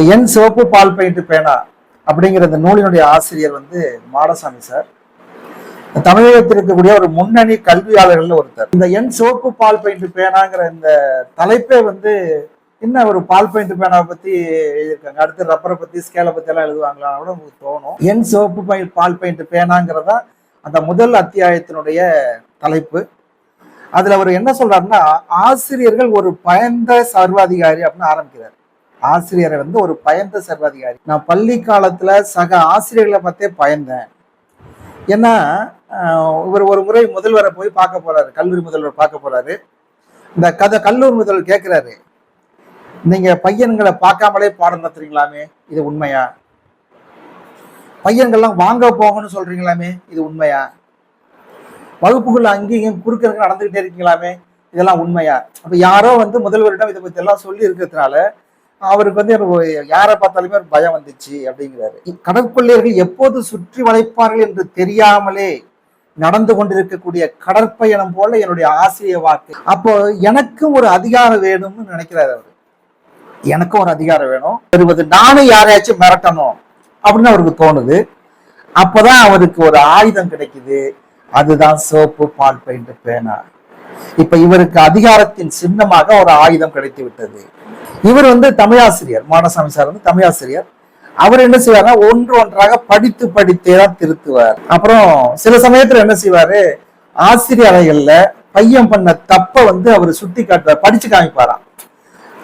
என் சிவப்பு பால் பெயிண்ட் பேனா அப்படிங்கிற இந்த நூலினுடைய ஆசிரியர் வந்து மாடசாமி சார். தமிழகத்தில் இருக்கக்கூடிய ஒரு முன்னணி கல்வியாளர்கள் ஒருத்தர். இந்த என் சிவப்பு பால் பெயிண்ட் பேனாங்கிற இந்த தலைப்பே வந்து என்ன ஒரு பால் பெயிண்ட் பேனாவை பத்தி எழுதியிருக்காங்க? அடுத்து ரப்பரை பத்தி ஸ்கேலை பத்தி எல்லாம் எழுதுவாங்களா கூட உங்களுக்கு தோணும். என் சிவப்பு பை பால் பெயிண்ட் பேனாங்கிறதா அந்த முதல் அத்தியாயத்தினுடைய தலைப்பு. அதுல அவர் என்ன சொல்றாருன்னா ஆசிரியர்கள் ஒரு பயந்த சர்வாதிகாரி அப்படின்னு ஆரம்பிக்கிறார். ஆசிரியரை வந்து ஒரு பயந்த சர்வாதிகாரி. நான் பள்ளி காலத்தில் சக ஆசிரியர்களை பார்த்தே பயந்தேன். ஏன்னா இவர் ஒரு முறை முதல்வரை போய் பார்க்க போறாரு. கல்லூரி முதல்வர் பார்க்க போறாரு. இந்த கதை கல்லூரி முதல்வர் கேட்குறாரு நீங்க பையன்களை பார்க்காமலே பாடம் நடத்துறீங்களாமே? இது உண்மையா? பையன்கள்லாம் வாங்க போகணும்னு சொல்றீங்களாமே? இது உண்மையா? வகுப்புக்குள்ள அங்கேயும் குறுக்க நடந்துகிட்டே இருக்கீங்களாமே? இதெல்லாம் உண்மையா? அப்ப யாரோ வந்து முதல்வரிடம் இதை பத்தி எல்லாம் சொல்லி இருக்கிறதுனால அவருக்கு வந்து எனக்கு யாரை பார்த்தாலுமே ஒரு பயம் வந்துச்சு அப்படிங்கிறாரு. கடற்கொள்ளையர்கள் எப்போது சுற்றி வளைப்பார்கள் என்று தெரியாமலே நடந்து கொண்டிருக்கக்கூடிய கடற்பயணம் போல என்னுடைய ஆசிரிய வாக்கு அப்போ எனக்கும் ஒரு அதிகாரம் வேணும்னு நினைக்கிறாரு அவர். எனக்கும் ஒரு அதிகாரம் வேணும். வருவது நானும் யாரையாச்சும் மிரட்டணும் அப்படின்னு அவருக்கு தோணுது. அப்போதான் அவருக்கு ஒரு ஆயுதம் கிடைக்குது. அதுதான் சோப்பு பால் பெயிண்ட் பேனா இப்ப இவருக்கு அதிகாரத்தின் சின்னமாக ஒரு ஆயுதம் கிடைத்து விட்டது இவர் வந்து தமிழாசிரியர் மாடசாமி சார் வந்து தமிழாசிரியர். அவர் என்ன செய்வார்னா ஒன்று ஒன்றாக படித்து படித்தே தான் திருத்துவார். அப்புறம் சில சமயத்துல என்ன செய்வாரு ஆசிரியர் அறைகள்ல பையன் பண்ண தப்ப வந்து அவர் சுட்டி காட்டுவார் படிச்சு காமிப்பாராம்.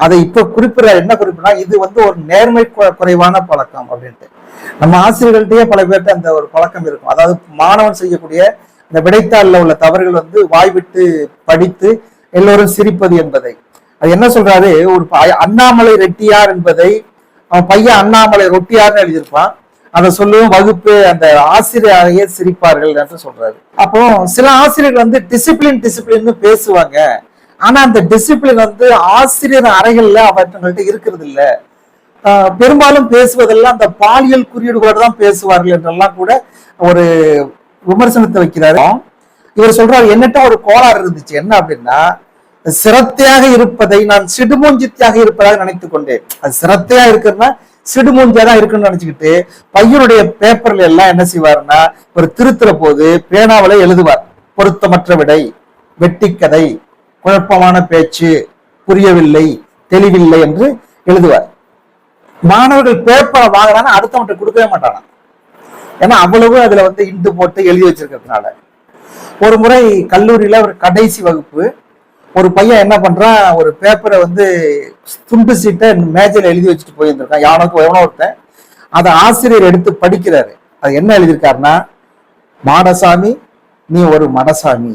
அதை இப்ப குறிப்பிட என்ன குறிப்பிடா இது வந்து ஒரு நேர்மை குறைவான பழக்கம் அப்படின்ட்டு. நம்ம ஆசிரியர்கள்ட்டயே பல பேர்ட்ட அந்த ஒரு பழக்கம் இருக்கும். அதாவது மாணவன் செய்யக்கூடிய இந்த விடைத்தாளில் உள்ள தவறுகள் வந்து வாய்விட்டு படித்து எல்லோரும் சிரிப்பது என்பதை. அது என்ன சொல்றாரு? ஒரு ப- அண்ணாமலை ரெட்டியார் என்பதை அவன் பையன் அண்ணாமலை ரொட்டியார்னு எழுதியிருப்பான். அதை சொல்லவும் வகுப்பு அந்த ஆசிரியரையே சிரிப்பார்கள் என்று சொல்றாரு. அப்போ சில ஆசிரியர்கள் வந்து டிசிப்ளின் டிசிப்ளின்னு பேசுவாங்க. ஆனா அந்த டிசிப்ளின் வந்து ஆசிரியர் அறைகள்ல அவர்கள்ட்ட இருக்கிறது இல்ல. பெரும்பாலும் பேசுவதெல்லாம் அந்த பாலியல் குறியீடுகளோட தான் பேசுவார்கள் என்றெல்லாம் கூட ஒரு விமர்சனத்தை வைக்கிறாரு. இவர் சொல்றாரு என்னட்ட ஒரு கோளாறு இருந்துச்சு. என்ன அப்படின்னா சிரத்தையாக இருப்பதை நான் சிடுமூஞ்சித்தியாக இருப்பதாக நினைத்து கொண்டேன். அது சிரத்தையா இருக்குன்னா சிடுமூஞ்சியா தான் இருக்குன்னு நினைச்சுக்கிட்டு பையனுடைய பேப்பர்ல எல்லாம் என்ன செய்வாருன்னா ஒரு திருத்துற போது பேனாவில எழுதுவார் பொருத்தமற்ற விடை வெட்டிக்கதை குழப்பமான பேச்சு புரியவில்லை தெளிவில்லை என்று எழுதுவார். மாணவர்கள் பேப்பரை வாங்கினாங்கன்னா அடுத்தவன்கிட்ட கொடுக்கவே மாட்டானா? ஏன்னா அவ்வளவு அதுல வந்து இண்டு போட்டு எழுதி வச்சிருக்கிறதுனால. ஒரு முறை கல்லூரியில ஒரு கடைசி வகுப்பு ஒரு பையன் என்ன பண்றான் ஒரு பேப்பரை வந்து துண்டு சீட்டை மேஜையில எழுதி வச்சுட்டு போயிருந்திருக்கான். யானுக்கு எவனோ ஒருத்தன். அதை ஆசிரியர் எடுத்து படிக்கிறாரு. அது என்ன எழுதியிருக்காருன்னா மாடசாமி நீ ஒரு மடசாமி.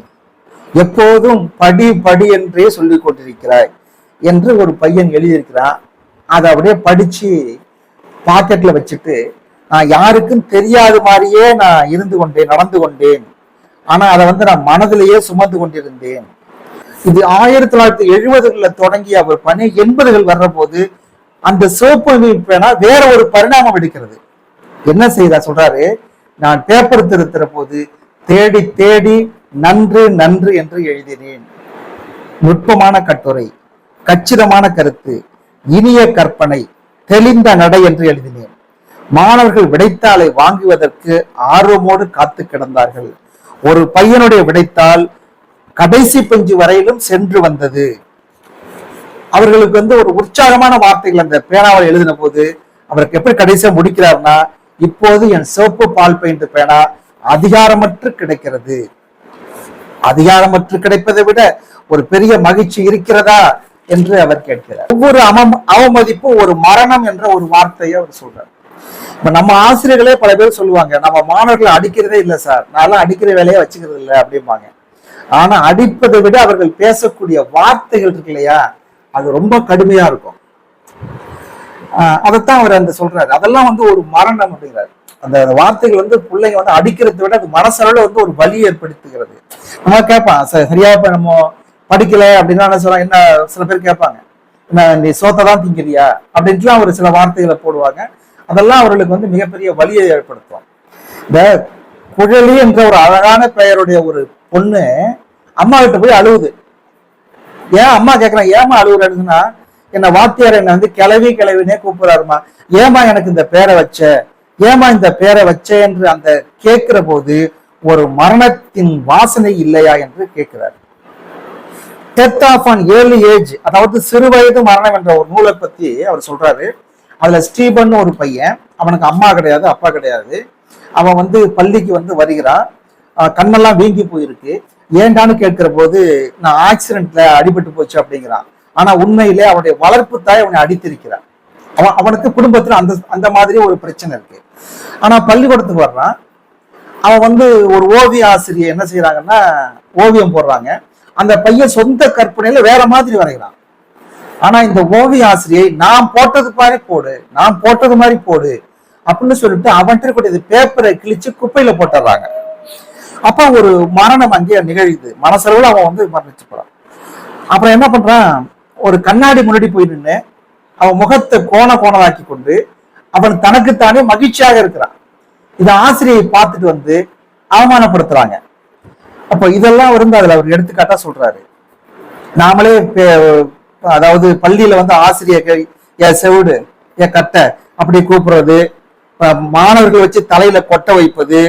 எப்போதும் படி படி என்றே சொல்லிக் கொண்டிருக்கிறாய் என்று ஒரு பையன் எழுதியிருக்கிறான். அதை அப்படியே படிச்சு பாக்கெட்ல வச்சுட்டு நான் யாருக்கும் தெரியாத மாதிரியே நான் இருந்து கொண்டேன் நடந்து கொண்டேன். ஆனா அதை வந்து நான் மனதிலேயே சுமந்து கொண்டிருந்தேன். இது ஆயிரத்தி தொள்ளாயிரத்தி எழுபதுகள்ல தொடங்கி அவர் பணி எண்பதுகள் வர்ற போது அந்த சிவப்பு பேனா வேற ஒரு பரிணாமம் எடுக்கிறது. என்ன செய்தா சொல்றாரு? நான் பேப்பர் திருத்துற போது தேடி தேடி நன்று நன்று என்று எழுதினேன். நுட்பமான கட்டுரை கச்சிதமான கருத்து இனிய கற்பனை தெளிந்த நடை என்று எழுதினேன். மாணவர்கள் விடைத்தாளை வாங்குவதற்கு ஆர்வமோடு காத்து கிடந்தார்கள். ஒரு பையனுடைய விடைத்தாள் கடைசி பெஞ்சு வரையிலும் சென்று வந்தது. அவர்களுக்கு வந்து ஒரு உற்சாகமான வார்த்தைகள் அந்த பேனாவில் எழுதின போது அவருக்கு எப்படி கடைசியா முடிக்கிறார்னா இப்போது என் சிவப்பு பால் பெயிண்ட் பேனா அதிகாரமற்று கிடைக்கிறது. அதிகாரமற்று கிடைப்பதை விட ஒரு பெரிய மகிழ்ச்சி இருக்கிறதா என்று அவர் கேட்கிறார். ஒவ்வொரு அவம அவமதிப்பும் ஒரு மரணம் என்ற ஒரு வார்த்தையை அவர் சொல்றார். இப்ப நம்ம ஆசிரியர்களே பல பேர் சொல்லுவாங்க நம்ம மாணவர்களை அடிக்கிறதே இல்லை சார் நான்லாம் அடிக்கிற வேலையை வச்சுக்கிறது இல்லை அப்படிம்பாங்க. ஆனா அடிப்பதை விட அவர்கள் பேசக்கூடிய வார்த்தைகள் இருக்கு இல்லையா அது ரொம்ப கடுமையா இருக்கும். அதைத்தான் அவர் அந்த சொல்றாரு. அதெல்லாம் வந்து ஒரு மரணம் அப்படிங்கிறார். அந்த வார்த்தைகள் வந்து பிள்ளைங்க வந்து அடிக்கிறதை விட அது மனசளவுல வந்து ஒரு வலி ஏற்படுத்துகிறது. நம்ம கேட்பான் சரியா இப்ப நம்ம படிக்கல அப்படின்னா என்ன சொல்றாங்க என்ன சில பேர் கேட்பாங்க என்ன நீ சோத்தை தான் திங்கிறியா? அப்படின்ட்டுலாம் ஒரு சில வார்த்தைகளை போடுவாங்க. அதெல்லாம் அவர்களுக்கு வந்து மிகப்பெரிய வலியை ஏற்படுத்தும். இந்த குழலி என்ற ஒரு அழகான பெயருடைய ஒரு பொண்ணு அம்மா கிட்ட போய் அழுவுது. ஏன் அம்மா கேட்கறாங்க ஏமா அழுகுறதுன்னா என்ன வாத்தியார் என்ன வந்து கிளவி கிளவினே கூப்பிடுறாருமா ஏமா எனக்கு இந்த பேரை வச்ச ஏமா இந்த பேரை வச்ச என்று அந்த கேட்கிற போது ஒரு மரணத்தின் வாசனை இல்லையா என்று கேட்கிறார் death of an early age அதாவது சிறு வயது மரணம் என்ற ஒரு நூலை பத்தி அவர் சொல்றாரு. அதுல ஸ்டீபன் ஒரு பையன். அவனுக்கு அம்மா கிடையாது அப்பா கிடையாது. அவன் வந்து பள்ளிக்கு வந்து வருகிறான் கண்ணெல்லாம் வீங்கி போயிருக்கு. ஏண்டான்னு கேட்கிற போது நான் ஆக்சிடென்ட்ல அடிபட்டு போச்சு அப்படிங்கிறான். ஆனா உண்மையிலே அவனுடைய வளர்ப்பு தாய் அவனை அடித்திருக்கிறான். அவன் அவனுக்கு குடும்பத்துல அந்த அந்த மாதிரி ஒரு பிரச்சனை இருக்கு. ஆனா பள்ளிக்கூடத்துக்கு வர்றான். அவன் வந்து ஒரு ஓவிய ஆசிரியர் என்ன செய்யறாங்கன்னா ஓவியம் போடுறாங்க. அந்த பையன் சொந்த கற்பனையில வேற மாதிரி வரைகிறான். ஆனா இந்த ஓவிய ஆசிரியை நான் போட்டது மாதிரி போடு நான் போட்டது மாதிரி போடு அப்படின்னு சொல்லிட்டு அவன்கிட்ட இருக்கக்கூடிய பேப்பரை கிழிச்சு குப்பையில போட்டுறாங்க. அப்ப ஒரு மரணம் அங்கே நிகழ்து மனசளவுல அவன் வந்து மரணிச்சு போறான் அப்புறம் என்ன பண்றான்? ஒரு கண்ணாடி முன்னாடி போய் நின்று அவன் முகத்தை கோண கோணலாக்கி கொண்டு அவன் தனக்குத்தானே மகிழ்ச்சியாக இருக்கிறான். இந்த ஆசிரியை பார்த்துட்டு வந்து அவமானப்படுத்துறாங்க. அப்போ இதெல்லாம் வந்து அதுல அவர் எடுத்துக்காட்டா சொல்றாரு. நாமளே அதாவது பள்ளியில வந்து ஆசிரியர்கள் ஏ செவிடு ஏ கட்டை அப்படி கூப்பிடுறது. மாணவர்கள் வச்சு தலையில கொட்ட வைப்பது.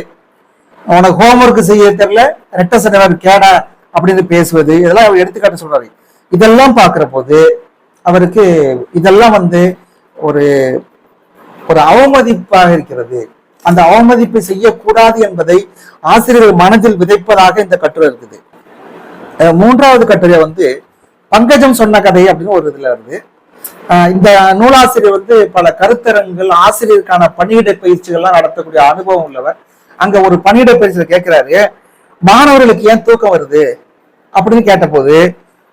உனக்கு ஹோம்ஒர்க் செய்ய தெரியல ரெட்ட சட்டவர் கேடா அப்படின்னு பேசுவது. இதெல்லாம் அவர் எடுத்துக்காட்டு சொல்றாரு. இதெல்லாம் பார்க்குற போது அவருக்கு இதெல்லாம் வந்து ஒரு ஒரு அவமதிப்பாக இருக்கிறது. அந்த அவமதிப்பை செய்யக்கூடாது என்பதை ஆசிரியர்கள் மனதில் விதைப்பதாக இந்த கட்டுரை இருக்குது. மூன்றாவது கட்டுரை வந்து பங்கஜம் சொன்ன கதை அப்படின்னு ஒரு இதுல வருது. இந்த நூலாசிரியர் வந்து பல கருத்தரங்குகள் ஆசிரியருக்கான பணியிட பயிற்சிகள்லாம் நடத்தக்கூடிய அனுபவம் உள்ளவர். அங்க ஒரு பணியிட பயிற்சியில கேட்கிறாரு மாணவர்களுக்கு ஏன் தூக்கம் வருது? அப்படின்னு கேட்டபோது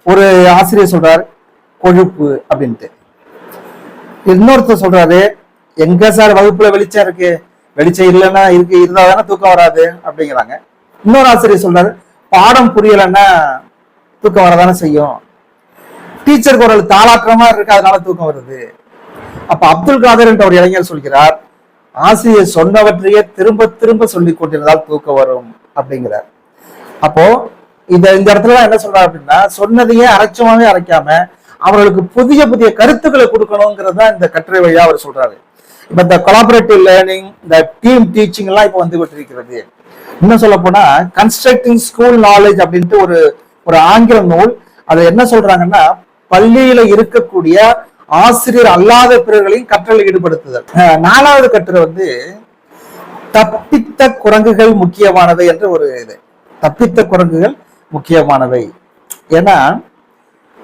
ஒரு ஆசிரியர் சொல்றார் கொழுப்பு அப்படின்ட்டு. இன்னொருத்தர் சொல்றாரு எங்க சார் வகுப்புல வெளிச்சம் இருக்கு? வெளிச்சம் இல்லைன்னா இருக்கு இருந்தா தானே தூக்கம் வராது? அப்படிங்கிறாங்க. இன்னொரு ஆசிரியர் சொல்றாரு பாடம் புரியலைன்னா தூக்கம் வரதானே செய்யும்? டீச்சர் குரல் தாளாற்றமா இருக்கு அதனால தூக்கம் வருது. அப்ப அப்துல் காதர் என்ற ஒரு இளைஞர் சொல்கிறார் ஆசிரியர் சொன்னவற்றையே திரும்ப திரும்ப சொல்லிக் கொண்டிருந்தால் தூக்கம் வரும் அப்படிங்கிறார். அப்போ இந்த இந்த இடத்துல என்ன சொல்றாரு அப்படின்னா சொன்னதையே அரைச்சமாவே அரைக்காம அவர்களுக்கு புதிய புதிய கருத்துக்களை கொடுக்கணுங்கிறது தான் இந்த கட்டுரை வழியா அவர் சொல்றாரு. இப்ப இந்த கொலாபரேட்டிவ் லேர்னிங் இந்த டீம் டீச்சிங் எல்லாம் இப்ப வந்து விட்டிருக்கிறது இன்னும் சொல்ல போனா கன்ஸ்ட்ரக்டிங் ஸ்கூல் நாலேஜ் அப்படின்ட்டு ஒரு ஒரு ஆங்கில நூல் அது என்ன சொல்றாங்கன்னா பள்ளியில இருக்கக்கூடிய ஆசிரியர் அல்லாத பிறர்களையும் கற்றலில் ஈடுபடுத்துதல். நாலாவது கட்டுரை வந்து தப்பித்த குரங்குகள் முக்கியமானவை என்ற ஒரு இது. தப்பித்த குரங்குகள் முக்கியமானவை. ஏன்னா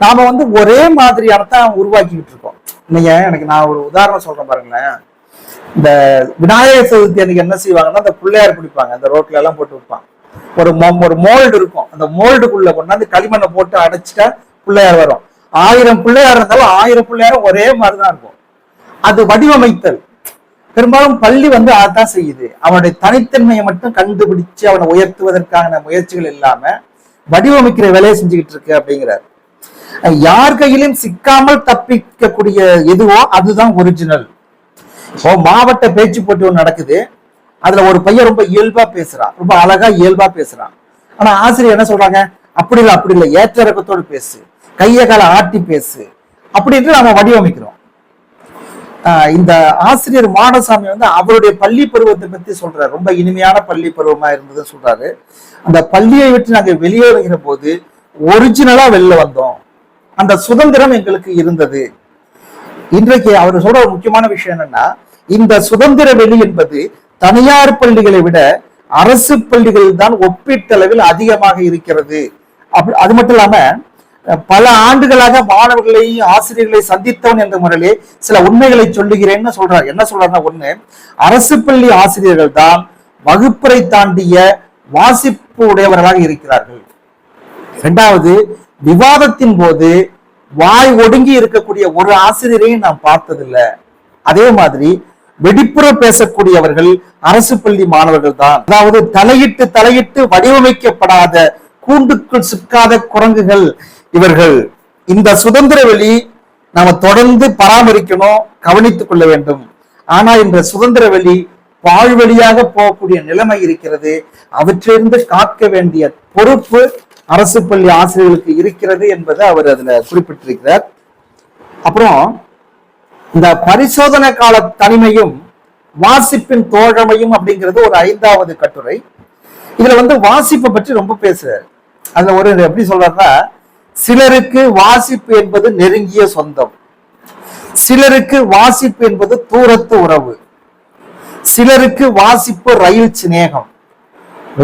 நாம வந்து ஒரே மாதிரியான தான் உருவாக்கிக்கிட்டு இருக்கோம். நீங்க எனக்கு நான் ஒரு உதாரணம் சொல்றேன் பாருங்களேன். இந்த விநாயகர் சதுர்த்தி அன்னைக்கு என்ன செய்வாங்கன்னா அந்த பிள்ளையார் பிடிப்பாங்க. அந்த ரோட்ல எல்லாம் போட்டு வைப்பாங்க ஒரு ஒரு மோல்டு இருக்கும். அந்த மோல்டுக்குள்ள கொண்டாந்து களிமண்ணை போட்டு அடைச்சிட்டா பிள்ளையார் வரும். ஆயிரம் பிள்ளையார் இருந்தாலும் ஆயிரம் பிள்ளையாரும் ஒரே மாதிரிதான் இருக்கும். அது வடிவமைத்தல். பெரும்பாலும் பள்ளி வந்து அதான் செய்யுது. அவனுடைய தனித்தன்மையை மட்டும் கண்டுபிடிச்சு அவனை உயர்த்துவதற்கான முயற்சிகள் இல்லாம வடிவமைக்கிற வேலையை செஞ்சுக்கிட்டு இருக்கு அப்படிங்கிறார். யார் கையிலும் சிக்காமல் தப்பிக்கக்கூடிய எதுவோ அதுதான் ஒரிஜினல் இப்போ மாவட்ட பேச்சு போட்டி ஒன்று நடக்குது. அதுல ஒரு பையன் ரொம்ப இயல்பா பேசுறான். ரொம்ப அழகா இயல்பா பேசுறான். ஆனா ஆசிரியர் என்ன சொல்றாங்க? அப்படி இல்லை அப்படி இல்லை ஏற்ற இறக்கத்தோடு பேசு. கையை காலை ஆட்டி பேசு அப்படின்ட்டு நாம வடிவமைக்கிறோம். இந்த ஆசிரியர் மாடசாமி வந்து அவருடைய பள்ளி பருவத்தை பத்தி சொல்றாரு. ரொம்ப இனிமையான பள்ளி பருவமா இருந்ததுன்னு சொல்றாரு. அந்த பள்ளியை விட்டு நாங்க வெளியேறுகிற போது ஒரிஜினலா வெளில வந்தோம். அந்த சுதந்திரம் எங்களுக்கு இருந்தது. இன்றைக்கு அவர் சொல்ற ஒரு முக்கியமான விஷயம் என்னன்னா இந்த சுதந்திர வெளி என்பது தனியார் பள்ளிகளை விட அரசு பள்ளிகளில் தான் ஒப்பீட்டளவில் அதிகமாக இருக்கிறது. அப்படி அது மட்டும் இல்லாம பல ஆண்டுகளாக மாணவர்களையும் ஆசிரியர்களை சந்தித்தவன் என்ற முறையிலே சில உண்மைகளை சொல்லுகிறேன்னு சொல்றார். என்ன சொல்றாருன்னா ஒண்ணு அரசு பள்ளி ஆசிரியர்கள் தான் வகுப்பறை தாண்டிய வாசிப்பு உடையவர்களாக இருக்கிறார்கள். இரண்டாவது விவாதத்தின் போது வாய் ஒடுங்கி இருக்கக்கூடிய ஒரு ஆசிரியரையும் நான் பார்த்ததில்ல. அதே மாதிரி வெடிப்புற பேசக்கூடியவர்கள் அரசு பள்ளி மாணவர்கள் தான். அதாவது தலையிட்டு தலையிட்டு வடிவமைக்கப்படாத கூண்டுக்குள் சிக்காத குரங்குகள் இவர்கள் இந்த சுதந்திர வெளி நாம தொடர்ந்து பராமரிக்கணும் கவனித்துக் கொள்ள வேண்டும். ஆனா இந்த சுதந்திர வெளி பாழ்வழியாக போகக்கூடிய நிலைமை இருக்கிறது. அவற்றிலிருந்து காக்க வேண்டிய பொறுப்பு அரசு பள்ளி ஆசிரியர்களுக்கு இருக்கிறது என்பதை அவர் அதுல குறிப்பிட்டிருக்கிறார். அப்புறம் இந்த பரிசோதனை கால தனிமையும் வாசிப்பின் தோழமையும் அப்படிங்கிறது ஒரு ஐந்தாவது கட்டுரை. இதுல வந்து வாசிப்பை பற்றி ரொம்ப பேசுறாரு. அதுல ஒரு எப்படி சொல்றாருன்னா சிலருக்கு வாசிப்பு என்பது நெருங்கிய சொந்தம். சிலருக்கு வாசிப்பு என்பது தூரத்து உறவு. சிலருக்கு வாசிப்பு ரயில் சிநேகம்.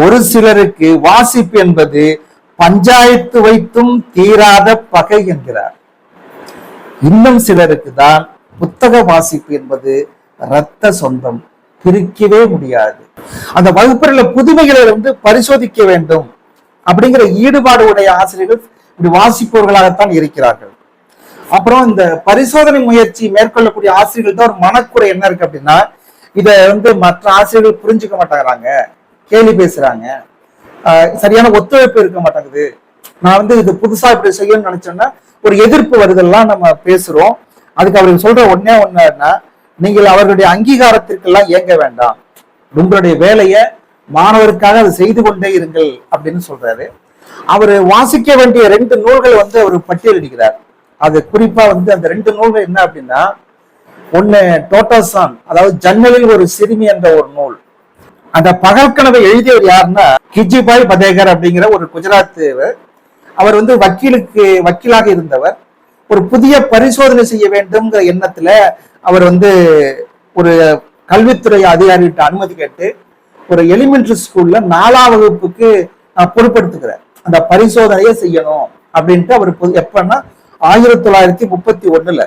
ஒரு சிலருக்கு வாசிப்பு என்பது பஞ்சாயத்து வைத்தும் தீராத பகை என்கிறார். இன்னும் சிலருக்கு தான் புத்தக வாசிப்பு என்பது இரத்த சொந்தம் பிரிக்கவே முடியாது. அந்த வகுப்பறையில புதுமைகளை வந்து பரிசோதிக்க வேண்டும் அப்படிங்கிற ஈடுபாடு உடைய ஆசிரியர்கள் இப்படி வாசிப்பவர்களாகத்தான் இருக்கிறார்கள். அப்புறம் இந்த பரிசோதனை முயற்சி மேற்கொள்ளக்கூடிய ஆசிரியர்கள் தான் ஒரு மனக்குறை என்ன இருக்கு அப்படின்னா இதை வந்து மற்ற ஆசிரியர்கள் புரிஞ்சுக்க மாட்டேங்கிறாங்க கேலி பேசுறாங்க. சரியான ஒத்துழைப்பு இருக்க மாட்டேங்குது. நான் வந்து இது புதுசா இப்படி செய்யணும்னு நினைச்சோன்னா ஒரு எதிர்ப்பு வருதெல்லாம் நம்ம பேசுறோம். அதுக்கு அவருக்கு சொல்ற ஒன்னே ஒன்னா நீங்கள் அவர்களுடைய அங்கீகாரத்திற்கெல்லாம் இயங்க வேண்டாம். உங்களுடைய வேலையை மாணவருக்காக அதை செய்து கொண்டே இருங்கள் அப்படின்னு சொல்றாரு. அவர் வாசிக்க வேண்டிய ரெண்டு நூல்கள் வந்து அவர் பட்டியலிடுகிறார். அது குறிப்பா வந்து அந்த ரெண்டு நூல்கள் என்ன அப்படின்னா ஒண்ணு டோட்டோசான் அதாவது ஜன்னலில் ஒரு சிறுமி என்ற ஒரு நூல். அந்த பகற்கனவை எழுதியவர் யாருன்னா கிஜிபாய் பதேகர் அப்படிங்கிற ஒரு குஜராத் அவர் வந்து வக்கீலுக்கு வக்கீலாக இருந்தவர். ஒரு புதிய பரிசோதனை செய்ய வேண்டும்ங்கிற எண்ணத்துல அவர் வந்து ஒரு கல்வித்துறை அதிகாரிகிட்ட அனுமதி கேட்டு ஒரு எலிமெண்ட்ரி ஸ்கூல்ல நாலாம் வகுப்புக்கு நான் அந்த பரிசோதனையை செய்யணும் அப்படின்ட்டு அவர் எப்பன்னா ஆயிரத்தி தொள்ளாயிரத்தி முப்பத்தி ஒண்ணுல.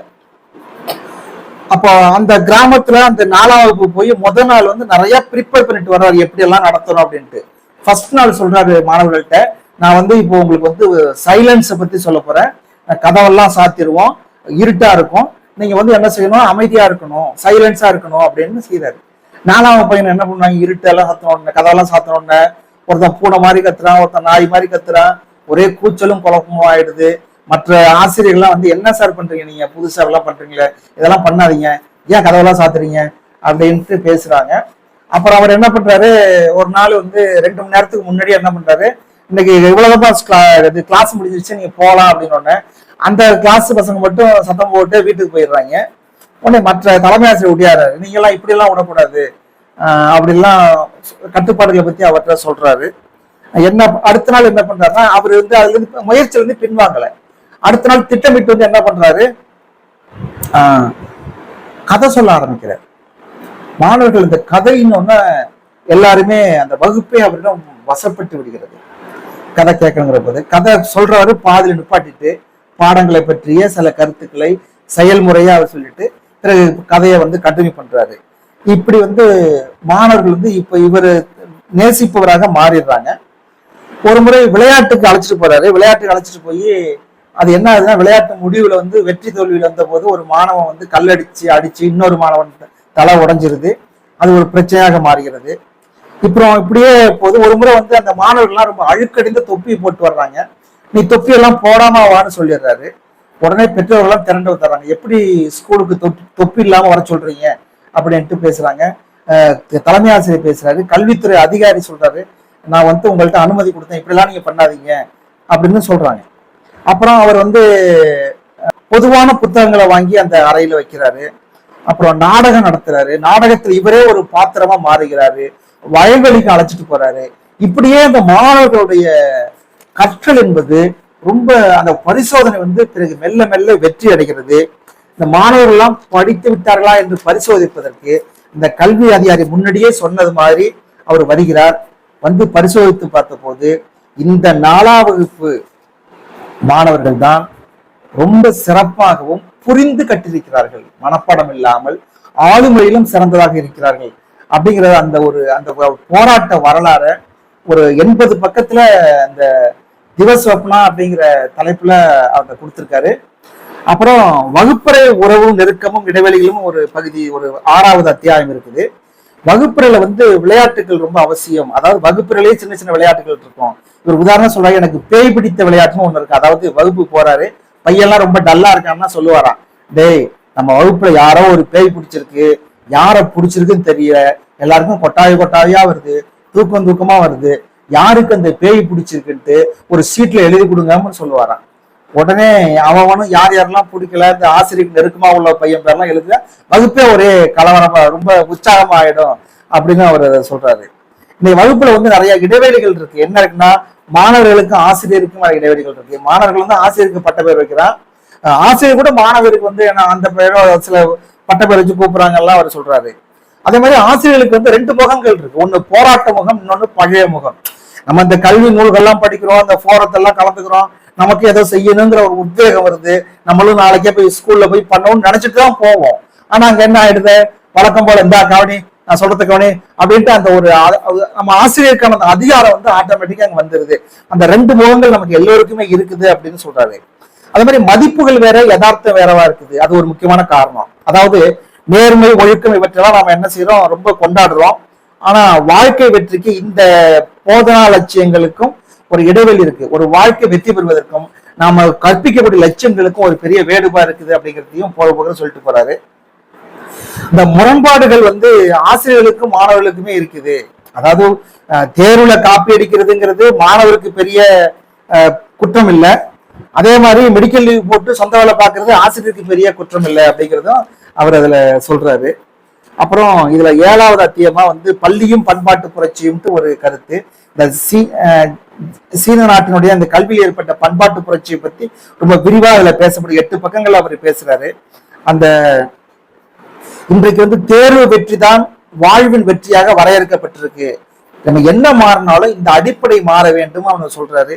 அப்போ அந்த கிராமத்துல அந்த நாலாம் வகுப்பு போய் முத நாள் வந்து நிறைய ப்ரிப்பேர் பண்ணிட்டு வர்றாரு எப்படி எல்லாம் நடத்தணும் அப்படின்ட்டு. ஃபர்ஸ்ட் நாள் சொல்றாரு மாணவர்கள்ட்ட நான் வந்து இப்போ உங்களுக்கு வந்து சைலன்ஸை பத்தி சொல்ல போறேன். கதவெல்லாம் சாத்திடுவோம் இருட்டா இருக்கும். நீங்க வந்து என்ன செய்யணும்? அமைதியா இருக்கணும் சைலன்ஸா இருக்கணும் அப்படின்னு செய்யறாரு நாலாவது பையன் என்ன பண்ணுவாங்க? இருட்டெல்லாம் சாத்தணும் கதவெல்லாம் சாத்தணும்னு ஒருத்தன் பூனை மாதிரி கத்துறான் ஒருத்தன் நாய் மாதிரி கத்துறான். ஒரே கூச்சலும் குழப்பமும் ஆயிடுது. மற்ற ஆசிரியர்கள்லாம் வந்து என்ன சார் பண்றீங்க நீங்க? புதுசா எல்லாம் பண்றீங்களே? இதெல்லாம் பண்ணாதீங்க. ஏன் கதவெல்லாம் சாத்துறீங்க? அப்படின்ட்டு பேசுறாங்க. அப்புறம் அவர் என்ன பண்றாரு? ஒரு நாள் வந்து ரெண்டு மணி நேரத்துக்கு முன்னாடி என்ன பண்றாரு? இன்னைக்கு இவ்வளவுதான் இது கிளாஸ் முடிஞ்சிருச்சு நீங்க போகலாம் அப்படின்னு உடனே அந்த கிளாஸ் பசங்க மட்டும் சத்தம் போட்டு வீட்டுக்கு போயிடுறாங்க. உடனே மற்ற தலைமை ஆசிரியர் ஒட்டியாரு நீங்க எல்லாம் இப்படி எல்லாம் விடக்கூடாது. அப்படிலாம் கட்டுப்பாடுகளை பத்தி அவர்கிட்ட சொல்றாரு. என்ன அடுத்த நாள் என்ன பண்றாருன்னா அவர் வந்து அதுல இருந்து முயற்சியில இருந்து பின்வாங்கல. அடுத்த நாள் திட்டமிட்டு வந்து என்ன பண்றாரு? கதை சொல்ல ஆரம்பிக்கிறார். மாணவர்கள் இந்த கதைன்னு எல்லாருமே அந்த வகுப்பே அவரிடம் வசப்பட்டு விடுகிறது. கதை கேட்கணுங்கிற போது கதை சொல்றவரு பாதியில் நிப்பாட்டிட்டு பாடங்களை பற்றிய சில கருத்துக்களை செயல்முறையா அவர் சொல்லிட்டு பிறகு கதையை வந்து கண்டினியூ பண்றாரு. இப்படி வந்து மாணவர்கள் வந்து இப்ப இவர் நேசிப்பவராக மாறிடுறாங்க. ஒரு முறை விளையாட்டுக்கு அழைச்சிட்டு போறாரு. விளையாட்டுக்கு அழைச்சிட்டு போய் அது என்ன ஆகுதுன்னா விளையாட்டு முடிவுல வந்து வெற்றி தோல்வியில் வந்த போது ஒரு மாணவன் வந்து கல்லடிச்சு அடிச்சு இன்னொரு மாணவன் தலை உடைஞ்சிருது. அது ஒரு பிரச்சனையாக மாறுகிறது. அப்புறம் இப்படியே போது ஒரு முறை வந்து அந்த மாணவர்கள்லாம் ரொம்ப அழுக்கடிந்து தொப்பி போட்டு வர்றாங்க. நீ தொப்பியெல்லாம் போடாம வான்னு சொல்லிடுறாரு. உடனே பெற்றோர்கள்லாம் திரண்டு வந்துடுறாங்க. எப்படி ஸ்கூலுக்கு தொப்பி தொப்பி இல்லாம வர சொல்றீங்க? அப்படின்ட்டு பேசுறாங்க. தலைமை ஆசிரியர் பேசுறாரு. கல்வித்துறை அதிகாரி சொல்றாரு. நான் வந்து உங்கள்கிட்ட அனுமதி கொடுத்தேன். இப்படிலாம் நீங்க பண்ணாதீங்க அப்படின்னு சொல்றாங்க. அப்புறம் அவர் வந்து பொதுவான புத்தகங்களை வாங்கி அந்த அறையில வைக்கிறாரு. அப்புறம் நாடகம் நடத்துறாரு. நாடகத்தில் இவரே ஒரு பாத்திரமா மாறுகிறாரு. வயல்வெளிக்கு அழைச்சிட்டு போறாரு. இப்படியே அந்த மாணவர்களுடைய கற்றல் என்பது ரொம்ப அந்த பரிசோதனை வந்து பிறகு மெல்ல மெல்ல வெற்றி அடைகிறது. இந்த மாணவர்கள்லாம் படித்து விட்டார்களா என்று பரிசோதிப்பதற்கு இந்த கல்வி அதிகாரி முன்னாடியே சொன்னது மாதிரி அவர் வருகிறார். வந்து பரிசோதித்து பார்த்தபோது இந்த நாலாம் வகுப்பு மாணவர்கள் தான் ரொம்ப சிறப்பாகவும் புரிந்து கட்டிருக்கிறார்கள் மனப்பாடம் இல்லாமல் ஆளுமையிலும் சிறந்ததாக இருக்கிறார்கள். அப்படிங்கிற அந்த ஒரு அந்த போராட்ட வரலாற ஒரு எண்பது பக்கத்துல அந்த திவஸ்வப்னா அப்படிங்கிற தலைப்புல அவங்க கொடுத்திருக்காரு. அப்புறம் வகுப்பறை உறவும் நெருக்கமும் இடைவெளிகளும் ஒரு பகுதி ஒரு ஆறாவது அத்தியாயம் இருக்குது. வகுப்பறையில வந்து விளையாட்டுகள் ரொம்ப அவசியம். அதாவது வகுப்பறையிலேயே சின்ன சின்ன விளையாட்டுகள் இருக்கும். இவர் உதாரணம் சொல்றாரு எனக்கு பேய் பிடித்த விளையாட்டுன்னு ஒண்ணு இருக்கு. அதாவது வகுப்பு போறாரு பையன்லாம் ரொம்ப டல்லா இருக்கான்னா சொல்லுவாராம் டேய் நம்ம வகுப்புல யாரோ ஒரு பேய் பிடிச்சிருக்கு. யாரை பிடிச்சிருக்குன்னு தெரியல. எல்லாருக்கும் கொட்டாவி கொட்டாவியா வருது. தூக்கம் தூக்கமா வருது. யாருக்கு அந்த பேய் பிடிச்சிருக்குன்ட்டு ஒரு சீட்ல எழுதி கொடுங்கன்னு சொல்லுவாராம். உடனே அவனும் யார் யாரெல்லாம் பிடிக்கல இந்த ஆசிரியருக்கு நெருக்கமா உள்ள பையன் பேர்லாம் எழுதுல வகுப்பே ஒரே கலவரமா ரொம்ப உற்சாகமா ஆயிடும் அப்படின்னு அவர் சொல்றாரு. இந்த வகுப்புல வந்து நிறைய இடைவெளிகள் இருக்கு. என்ன இருக்குன்னா மாணவர்களுக்கும் ஆசிரியருக்கும் நிறைய இடைவெளிகள் இருக்கு. மாணவர்கள் வந்து ஆசிரியருக்கு பட்ட பேர் வைக்கிறான். ஆசிரியர் கூட மாணவருக்கு வந்து ஏன்னா அந்த பேரோ சில பட்ட பேர் வச்சு கூப்பிடுறாங்கலாம் அவர் சொல்றாரு. அதே மாதிரி ஆசிரியர்களுக்கு வந்து ரெண்டு முகங்கள் இருக்கு. ஒன்னு போராட்ட முகம் இன்னொன்னு பழைய முகம். நம்ம இந்த கல்வி நூல்கள்லாம் படிக்கிறோம் அந்த போரத்தெல்லாம் கலந்துக்கிறோம். நமக்கு ஏதோ செய்யணுங்கிற ஒரு உத்வேகம் வருது. நம்மளும் நாளைக்கே போய் ஸ்கூல்ல போய் பண்ணணும்னு நினைச்சிட்டு தான் போவோம். ஆனா அங்க என்ன ஆயிடுது? வழக்கம் போல இந்தா கவனி நான் சொல்றது கவனி அப்படின்ட்டு அந்த ஒரு நம்ம ஆசிரியருக்கான அந்த அதிகாரம் வந்து ஆட்டோமேட்டிக்கா அங்க வந்துருது. அந்த ரெண்டு முகங்கள் நமக்கு எல்லோருக்குமே இருக்குது அப்படின்னு சொல்றாரு. அதே மாதிரி மதிப்புகள் வேற யதார்த்தம் வேறவா இருக்குது. அது ஒரு முக்கியமான காரணம். அதாவது நேர்மை ஒழுக்கம் இவற்றெல்லாம் நாம என்ன செய்யறோம் ரொம்ப கொண்டாடுறோம். ஆனா வாழ்க்கை வெற்றிக்கு இந்த போதனா லட்சியங்களுக்கும் ஒரு இடைவெளி இருக்கு. ஒரு வாழ்க்கை வெற்றி பெறுவதற்கும் நாம கற்பிக்கக்கூடிய லட்சியங்களுக்கும் ஒரு பெரிய வேடுபா இருக்குது அப்படிங்கிறதையும் போக போக சொல்லிட்டு போறாரு. இந்த முரண்பாடுகள் வந்து ஆசிரியர்களுக்கும் மாணவர்களுக்குமே இருக்குது. அதாவது தேர்வுல காப்பி அடிக்கிறதுங்கிறது மாணவருக்கு பெரிய குற்றம் இல்லை. அதே மாதிரி மெடிக்கல் லீவ் போட்டு சொந்த வேலை பார்க்கறது ஆசிரியருக்கு பெரிய குற்றம் இல்லை அப்படிங்கிறதும் அவர் அதுல சொல்றாரு. அப்புறம் இதுல ஏழாவது அத்தியமா வந்து பள்ளியும் பண்பாட்டு புரட்சியும்ட்டு ஒரு கருத்து. இந்த சீ சீன நாட்டினுடைய அந்த கல்வியில் ஏற்பட்ட பண்பாட்டு புரட்சியை பத்தி ரொம்ப விரிவா அதுல பேசப்படும். எட்டு பக்கங்கள் அவர் பேசுறாரு. அந்த இன்றைக்கு வந்து தேர்வு வெற்றி தான் வாழ்வின் வெற்றியாக வரையறுக்கப்பட்டிருக்கு. நம்ம என்ன மாறினாலும் இந்த அடிப்படை மாற வேண்டும் அவனை சொல்றாரு.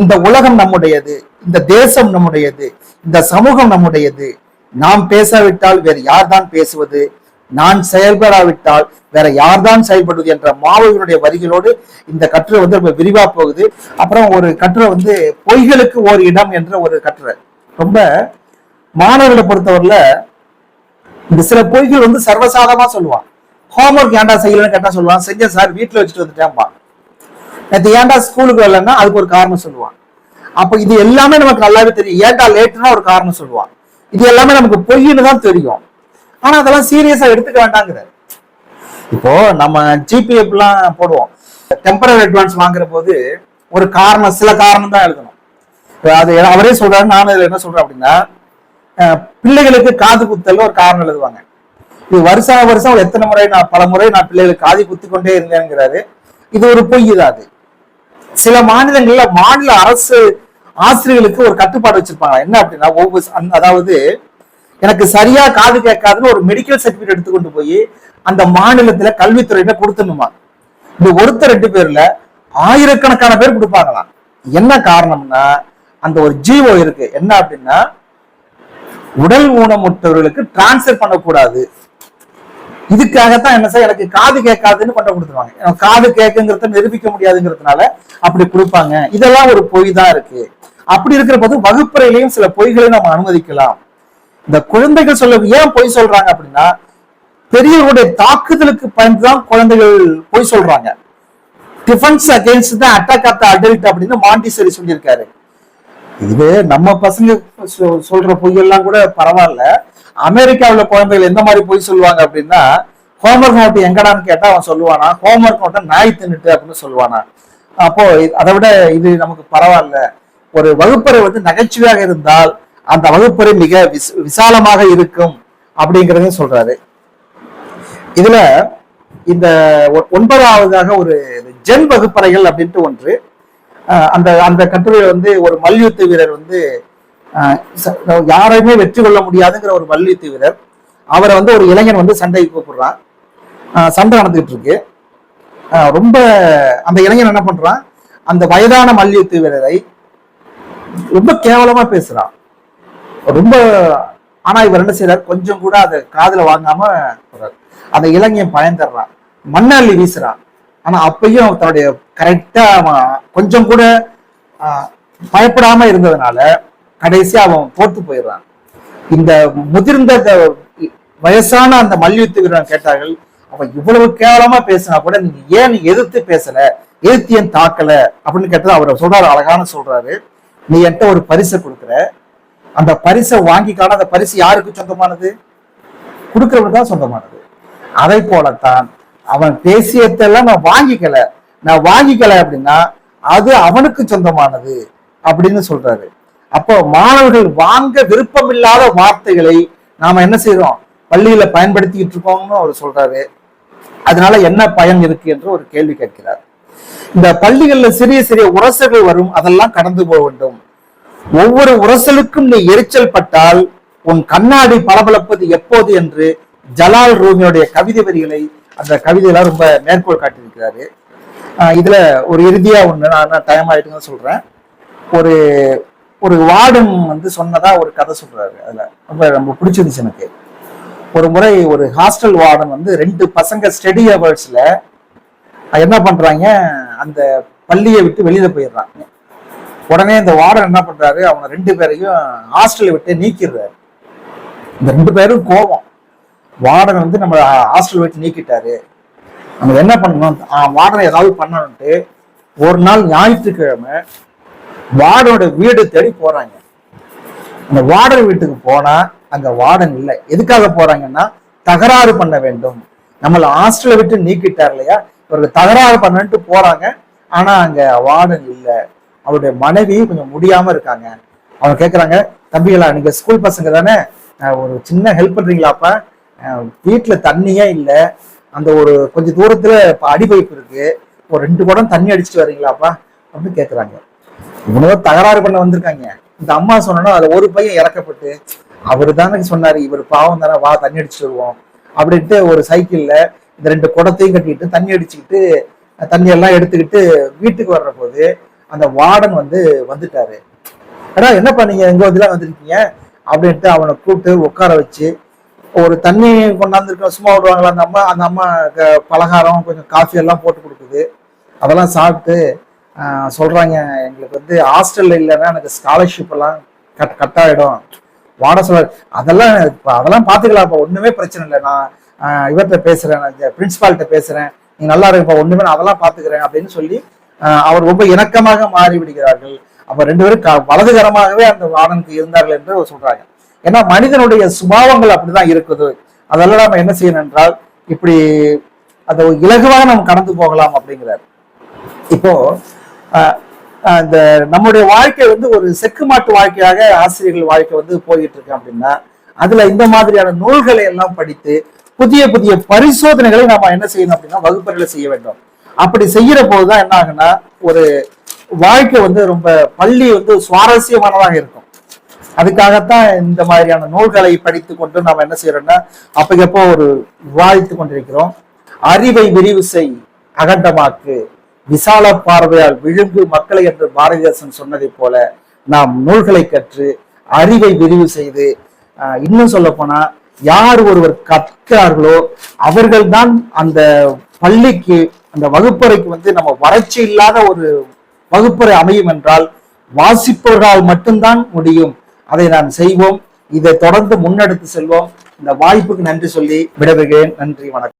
இந்த உலகம் நம்முடையது இந்த தேசம் நம்முடையது இந்த சமூகம் நம்முடையது. நாம் பேசாவிட்டால் வேறு யார்தான் பேசுவது? நான் செயல்படாவிட்டால் வேற யார்தான் செயல்படுவது என்ற மாவீரனுடைய வரிகளோடு இந்த கட்டுரை வந்து ரொம்ப விரிவா போகுது. அப்புறம் ஒரு கட்டுரை வந்து பொய்களுக்கு ஓர் இடம் என்ற ஒரு கட்டுரை. ரொம்ப மாணவர்களை பொறுத்தவரையில இந்த சில பொய்கள் வந்து சர்வசாதமா சொல்லுவான் ஹோம்ஒர்க் ஏன்டா செய்யலன்னு கேட்டா சொல்லுவான் செஞ்ச சார் வீட்டுல வச்சுட்டு வந்துட்டேன்பா நேற்று ஏன்டா ஸ்கூலுக்கு வரலன்னா அதுக்கு ஒரு காரணம் சொல்லுவான் அப்ப இது எல்லாமே நமக்கு நல்லாவே தெரியும். ஏன்டா லேட்டுனா ஒரு காரணம் சொல்லுவான் இது எல்லாமே நமக்கு பொய்ன்னு தான் தெரியும். ஆனா அதெல்லாம் சீரியஸா எடுத்துக்க வேண்டாங்கிறார். இப்போ நம்ம ஜிபிஎஃப் எல்லாம் போடுவோம். டெம்பரரி அட்வான்ஸ் வாங்குற போது ஒரு காரணம் சில காரணம் தான் எழுதணும். அது அவரே சொல்றாரு நானும் இதுல என்ன சொல்றேன் அப்படின்னா பிள்ளைகளுக்கு காது குத்தல் ஒரு காரணம் எழுதுவாங்க. இது வருஷா வருஷம் எத்தனை முறை நான் பல முறை நான் பிள்ளைகளுக்கு காது குத்தி கொண்டே இருந்தேங்கிறாரு. இது ஒரு பொய் தான் அது. சில மாநிலங்கள்ல மாநில அரசு ஆசிரியர்களுக்கு ஒரு கட்டுப்பாடு வச்சிருப்பாங்க. என்ன அப்படின்னா ஒவ்வொரு அதாவது எனக்கு சரியா காது கேட்காதுன்னு ஒரு மெடிக்கல் சர்டிபிகேட் எடுத்து கொண்டு போய் அந்த மாநிலத்துல கல்வித்துறையில கொடுத்துடணுமா? இந்த ஒருத்தர் ரெண்டு பேர்ல ஆயிரக்கணக்கான பேர் கொடுப்பாங்களாம். என்ன காரணம்னா அந்த ஒரு ஜீவோ இருக்கு. என்ன அப்படின்னா உடல் ஊனமுற்றவர்களுக்கு டிரான்ஸ்ஃபர் பண்ணக்கூடாது. இதுக்காகத்தான் என்ன சார் எனக்கு காது கேட்காதுன்னு பண்ண கொடுத்துருவாங்க. எனக்கு காது கேட்குங்கிறத நிரூபிக்க முடியாதுங்கிறதுனால அப்படி கொடுப்பாங்க. இதெல்லாம் ஒரு பொய் தான் இருக்கு. அப்படி இருக்கிற போது வகுப்பறையிலையும் சில பொய்களை நம்ம அனுமதிக்கலாம். இந்த குழந்தைகள் சொல்ல ஏன் பொய் சொல்றாங்க அப்படின்னா பெரியவர்களுடைய தாக்குதலுக்கு பயந்துதான் குழந்தைகள் பொய் சொல்றாங்க. Defence against the attack of the adult அப்படின்னு மாண்டிசரி சொல்லியிருக்காரு. இது நம்ம பசங்க சொ- சொல்ற பொய்யெல்லாம் கூட பரவாயில்ல. அமெரிக்காவில் குழந்தைகள் எந்த மாதிரி பொய் சொல்லுவாங்க அப்படின்னா ஹோம்ஒர்க் நோட்டு எங்கடான்னு கேட்டா அவன் சொல்லுவானா ஹோம்ஒர்க் நோட்டை நாய் தின்னுட்டு அப்படின்னு சொல்லுவானா. அப்போ அதை விட இது நமக்கு பரவாயில்ல. ஒரு வகுப்பறை வந்து நகைச்சுவையாக இருந்தால் அந்த வகுப்பறை மிக விசாலமாக இருக்கும் அப்படிங்கறதையும் சொல்றாரு. இதுல இந்த ஒன்பதாவதாக ஒரு ஜென் வகுப்பறைகள் அப்படின்ட்டு ஒன்று. அந்த அந்த கட்டுரையில வந்து ஒரு மல்யுத்த வீரர் வந்து ச- யாரையுமே வெற்றி கொள்ள முடியாதுங்கிற ஒரு மல்யுத்த வீரர். அவரை வந்து ஒரு இளைஞன் வந்து சண்டைக்கு கூப்பிடுறான். சண்டை நடந்துகிட்டு இருக்கு ரொம்ப அந்த இளைஞன் என்ன பண்றான்? அந்த வயதான மல்யுத்த வீரரை ரொம்ப கேவலமா பேசுறான். ரொம்ப ஆனா இவர் என்ன செய்யறாரு கொஞ்சம் கூட அதை காதல வாங்காம போறாரு. அந்த இளைஞன் பயந்துடுறான். மண்ணள்ளி வீசுறான். ஆனா அப்பயும் அவன் தன்னுடைய கரெக்டா அவன் கொஞ்சம் கூட பயப்படாம இருந்ததுனால கடைசியா அவன் தோத்து போயிடுறான். இந்த முதிர்ந்த த- வயசான அந்த மல்யுத்த வீரன் கேட்டார்கள் அவன் இவ்வளவு கேவலமா பேசினா கூட நீங்க ஏன் எதிர்த்து பேசல? எதிர்த்து ஏன் தாக்கல? அப்படின்னு கேட்டது அவர் சொல்றாரு அழகான சொல்றாரு. நீ என்கிட்ட ஒரு பரிசை கொடுக்குற. அந்த பரிசை வாங்கிக்கான அந்த பரிசு யாருக்கு சொந்தமானது? கொடுக்கிறவனுக்கு தான் சொந்தமானது. அதை போலத்தான் அவன் பேசியதெல்லாம் நான் வாங்கிக்கல. நான் வாங்கிக்கல அப்படின்னா அது அவனுக்கு சொந்தமானது அப்படின்னு சொல்றாரு. அப்போ மாணவர்கள் வாங்க விருப்பமில்லாத வார்த்தைகளை நாம என்ன செய்யறோம் பள்ளியில பயன்படுத்திக்கிட்டு இருக்கோம்னு அவர் சொல்றாரு. அதனால என்ன பயன் இருக்கு என்று ஒரு கேள்வி கேட்கிறார். இந்த பள்ளிகள்ல சிறிய சிறிய உரசல்கள் வரும். அதெல்லாம் கடந்து போக வேண்டும். ஒவ்வொரு உரசலுக்கும் நீ எரிச்சல் பட்டால் உன் கண்ணாடி பளபளப்பது எப்போது என்று ஜலால் ரூமியோடைய கவிதை வரிகளை அந்த கவிதையெல்லாம் ரொம்ப மேற்கோள் காட்டியிருக்கிறாரு. இதுல ஒரு இறுதியா ஒண்ணு நான் டைம் ஆயிட்டுன்னு சொல்றேன். ஒரு ஒரு வார்டன் வந்து சொன்னதா ஒரு கதை சொல்றாரு அதுல. ரொம்ப ரொம்ப பிடிச்சிருந்துச்சு எனக்கு. ஒரு முறை ஒரு ஹாஸ்டல் வார்டன் வந்து ரெண்டு பசங்க ஸ்டடி அவர்ஸ்ல என்ன பண்றாங்க? அந்த பள்ளியை விட்டு வெளியில போயிடுறாங்க. உடனே இந்த வார்டன் என்ன பண்றாரு? அவங்க ரெண்டு பேரையும் ஹாஸ்டலை விட்டு நீக்கிடுறாரு. இந்த ரெண்டு பேரும் கோபம். வார்டன் வந்து நம்ம ஹாஸ்டல் விட்டு நீக்கிட்டாரு. நம்ம என்ன பண்ணணும்? வார்டன் ஏதாவது பண்ணணும்ட்டு ஒரு நாள் ஞாயிற்றுக்கிழமை வார்டனோட வீடு தேடி போறாங்க. அந்த வார்டன் வீட்டுக்கு போனா அங்க வார்டன் இல்லை. எதுக்காக போறாங்கன்னா தகராறு பண்ண வேண்டும். நம்மள ஹாஸ்டலை விட்டு நீக்கிட்டார் இல்லையா? இவருக்கு தகராறு பண்ணன்ட்டு போறாங்க. ஆனா அங்க வார்டன் இல்லை. அவருடைய மனைவி கொஞ்சம் முடியாம இருக்காங்க. அவங்க கேட்குறாங்க தம்பிகளா நீங்க ஸ்கூல் பசங்க தானே? ஒரு சின்ன ஹெல்ப் பண்றீங்களாப்பா? வீட்டில் வீட்டுல தண்ணியே இல்லை. அந்த ஒரு கொஞ்சம் தூரத்துல இப்போ அடி பைப் இருக்கு. ஒரு ரெண்டு குடம் தண்ணி அடிச்சுட்டு வரீங்களாப்பா? அப்படின்னு கேட்குறாங்க இவ்வளோ தகராறு பண்ண வந்திருக்காங்க. இந்த அம்மா சொன்னா அதில் ஒரு பையன் இறக்கப்பட்டு அவர் தானே சொன்னார் இவர் பாவம் தானே வா தண்ணி அடிச்சுட்டு வருவோம். அப்படின்ட்டு ஒரு சைக்கிளில் இந்த ரெண்டு குடத்தையும் கட்டிட்டு தண்ணி அடிச்சுக்கிட்டு தண்ணியெல்லாம் எடுத்துக்கிட்டு வீட்டுக்கு வர்ற போது அந்த வார்டன் வந்து வந்துட்டாரு. ஏடா என்ன பண்ணீங்க எங்க வந்துலாம் வந்திருக்கீங்க? அப்படின்ட்டு அவனை கூப்பிட்டு உட்கார வச்சு ஒரு தண்ணி கொண்டாந்துருக்க சும்மா விடுவாங்களா? அந்த அம்மா அந்த அம்மா பலகாரம் கொஞ்சம் காஃபி எல்லாம் போட்டு கொடுக்குது. அதெல்லாம் சாப்பிட்டு சொல்றாங்க எங்களுக்கு வந்து ஹாஸ்டல்ல இல்லைன்னா எனக்கு ஸ்காலர்ஷிப் எல்லாம் கட் கட் ஆகிடும் வாட சொல்ல அதெல்லாம் அதெல்லாம் பாத்துக்கலாம் இப்ப பிரச்சனை இல்லை. நான் இவர்கிட்ட பேசுறேன் நான் பிரின்ஸிபால்கிட்ட பேசுறேன். நீ நல்லா இருப்பா ஒன்றுமே நான் அதெல்லாம் பார்த்துக்கிறேன் அப்படின்னு சொல்லி அவர் ரொம்ப இணக்கமாக மாறிவிடுகிறார்கள். அப்ப ரெண்டு பேரும் க- வலதுகரமாகவே அந்த வார்டனுக்கு இருந்தார்கள் என்று சொல்றாங்க. ஏன்னா மனிதனுடைய சுபாவங்கள் அப்படிதான் இருக்குது. அதெல்லாம் நம்ம என்ன செய்யணும் என்றால் இப்படி அதை இலகுவாக நம்ம கடந்து போகலாம் அப்படிங்கிறார். இப்போ இந்த நம்முடைய வாழ்க்கை வந்து ஒரு செக்கு மாட்டு வாழ்க்கையாக ஆசிரியர்கள் வாழ்க்கை வந்து போயிட்டு இருக்கு அப்படின்னா அதுல இந்த மாதிரியான நூல்களை எல்லாம் படித்து புதிய புதிய பரிசோதனைகளை நாம என்ன செய்யணும் அப்படின்னா வகுப்பறையில செய்ய வேண்டும். அப்படி செய்யற போதுதான் என்ன ஆகுன்னா ஒரு வாழ்க்கை வந்து ரொம்ப பள்ளி வந்து சுவாரஸ்யமானதாக இருக்கும். அதுக்காகத்தான் இந்த மாதிரியான நூல்களை படித்து கொண்டு நாம் என்ன செய்யறோம்னா அப்பக்கப்போ ஒரு விவாதித்து கொண்டிருக்கிறோம். அறிவை விரிவு செய் அகண்டமாக்கு. விசால பார்வையால் விழுங்கு மக்களை என்று பாரதிதாசன் சொன்னதைப் போல நாம் நூல்களை கற்று அறிவை விரிவு செய்து இன்னும் சொல்ல போனா யார் ஒருவர் கற்கிறார்களோ அவர்கள்தான் அந்த பள்ளிக்கு அந்த வகுப்பறைக்கு வந்து நம்ம வறட்சி இல்லாத ஒரு வகுப்பறை அமையும் என்றால் வாசிப்பவர்களால் மட்டும்தான் முடியும். அதை நாம் செய்வோம். இதை தொடர்ந்து முன்னெடுத்து செல்வோம். இந்த வாய்ப்புக்கு நன்றி சொல்லி விடைபெறுகிறேன். நன்றி வணக்கம்.